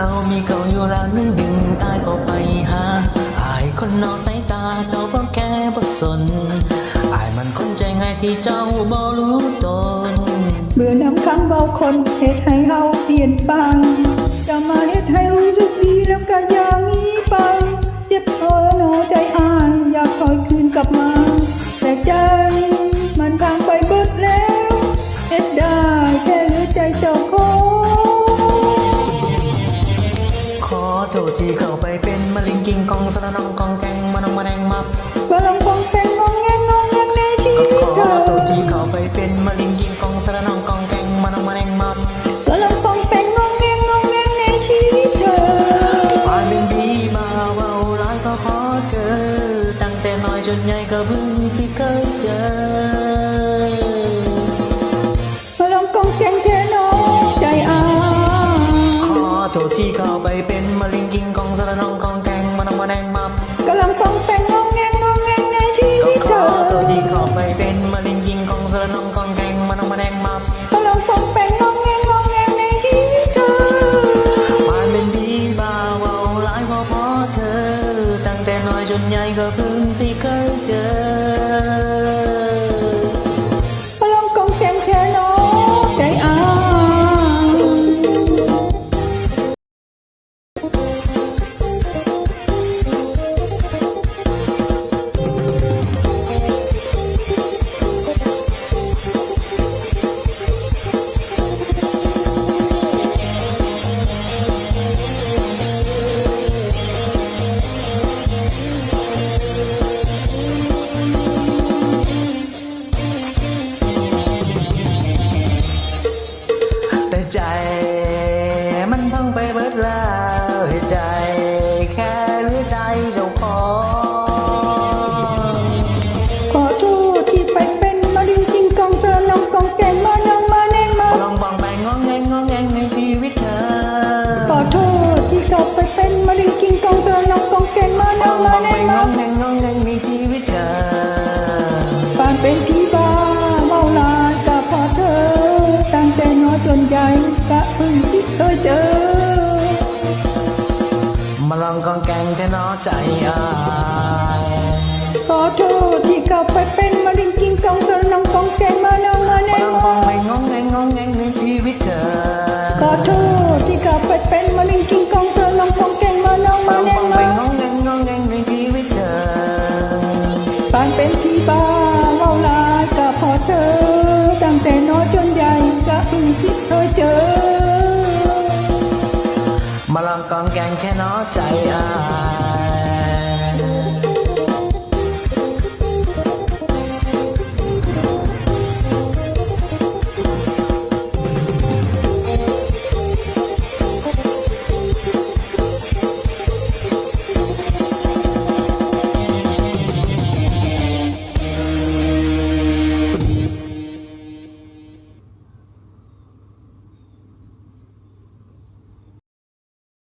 ามีเขาอยู่แล้วนั้นดึงตายก็ไปหาอายคนนอกสายตาเจ้าบ่แค่บ่สนอายมันคนใจง่ายที่เจ้าบ่รู้ตนเบื่อนำคำเบาคนเหตุให้เฮาเปลี่ยนปังจะมาเฮ็ดให้รู้จุกดีแล้วก็ยัง ทษที่เข้าไปเป็นมะลิงกิงกองสระนองกองแกงมานองมาแดงมับกำลังคงแต่งงงแงงงงแงงในชีก็วิตขอเธอโทษที่เข้าไปเป็นมะลิงกิงกองสระนองกองแกงมานองมาแดงมับกำลังคงแต่งงงแงงงงแงงในชีวิตเธออายเป็นดีมาเว้าหลายก็ขอเกิดตั้งแต่น้อยจนใหญ่ก็เพิ่งสิเคยเจอ สระนองกองแกงมานองมาแดงมับกำลังคงแต่งงงแงงงงแงงในชีก็วิตขเธออโทษที่ขอไปเป็นมาลิงยิงกองสระนองกองแกงมานองมาแดงมับกำลังกองแกงงองแงงงองแงงในชีวิตเธอปานเป็นดีบ่าวเอาหลายก็เพราะเธอ ตั้งแต่น้อยจนใหญ่ก็เพิ่งสิเคยเจอ ใหญ่กะเพิ่งที่เคยเจอ มาลองกองแกงแค่นอใจอายขอโทษที่กลับไปเป็นมาดิงจิงกองเสือน้องกองแกงมาน้องมาแนมาลงองบมาองแบงงองแงงงองแงงในชีวิตเธอขอโทษที่กลับไปเป็นมะเร็งกินกองเธอน้องกองแกงมาน้องมามาลองแน่บองแบมางงองแงงงองแงงในชีวิตเธอปานเป็นพี่บ้าเมาลายกับพอเธอ แค่นอใจอาย